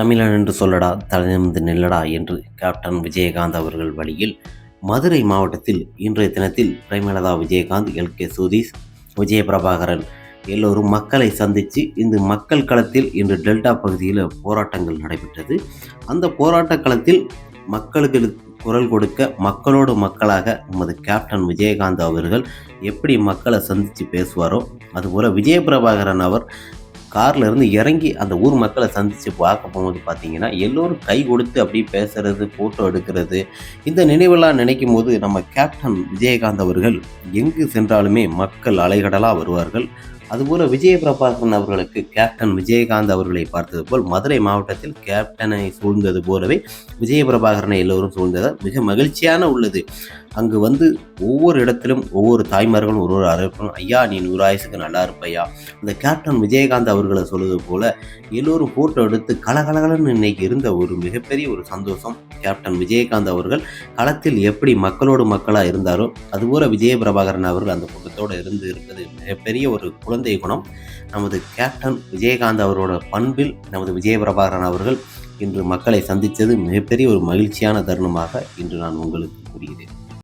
தமிழன் என்று சொல்லடா தலைநிமிந்து நில்லடா என்று கேப்டன் விஜயகாந்த் அவர்கள் வழியில் மதுரை மாவட்டத்தில் இன்றைய தினத்தில் பிரேமலதா விஜயகாந்த் எல் கே சுதீஷ் விஜயபிரபாகரன் எல்லோரும் மக்களை சந்தித்து இந்த மக்கள் களத்தில் இன்று டெல்டா பகுதியில் போராட்டங்கள் நடைபெற்றது. அந்த போராட்ட களத்தில் மக்களுக்கு குரல் கொடுக்க மக்களோடு மக்களாக நமது கேப்டன் விஜயகாந்த் அவர்கள் எப்படி மக்களை சந்தித்து பேசுவாரோ அதுபோல் விஜயபிரபாகரன் அவர் கார்ல இருந்து இறங்கி அந்த ஊர் மக்களை சந்தித்து பார்க்க போகும்போது பார்த்தீங்கன்னா எல்லோரும் கை கொடுத்து அப்படியே பேசுறது ஃபோட்டோ எடுக்கிறது இந்த நினைவெல்லாம் நினைக்கும் போது நம்ம கேப்டன் விஜயகாந்த் அவர்கள் எங்கு சென்றாலுமே மக்கள் அலைகடலாக வருவார்கள். அதுபோல் விஜய பிரபாகரன் அவர்களுக்கு கேப்டன் விஜயகாந்த் அவர்களை பார்த்தது போல் மதுரை மாவட்டத்தில் கேப்டனை சூழ்ந்தது போலவே விஜய பிரபாகரனை எல்லோரும் சூழ்ந்தது மிக மகிழ்ச்சியான உள்ளது. அங்கு வந்து ஒவ்வொரு இடத்திலும் ஒவ்வொரு தாய்மார்களும் ஒரு ஒரு அறிவிப்பும் ஐயா நீ நூறாயுசுக்கு நல்லா இருப்பையா? இந்த கேப்டன் விஜயகாந்த் அவர்களை சொல்வது போல எல்லோரும் ஃபோட்டோ எடுத்து கலகலகலன்னு இன்னைக்கு இருந்த ஒரு மிகப்பெரிய ஒரு சந்தோஷம். கேப்டன் விஜயகாந்த் அவர்கள் களத்தில் எப்படி மக்களோடு மக்களாக இருந்தாரோ அதுபோல விஜய பிரபாகரன் அவர்கள் அந்த கூட்டத்தோடு இருந்து இருப்பது மிகப்பெரிய ஒரு குழந்தை குணம். நமது கேப்டன் விஜயகாந்த் அவரோட பண்பில் நமது விஜய பிரபாகரன் அவர்கள் இன்று மக்களை சந்தித்தது மிகப்பெரிய ஒரு மகிழ்ச்சியான தருணமாக இன்று நான் உங்களுக்கு கூறுகிறேன்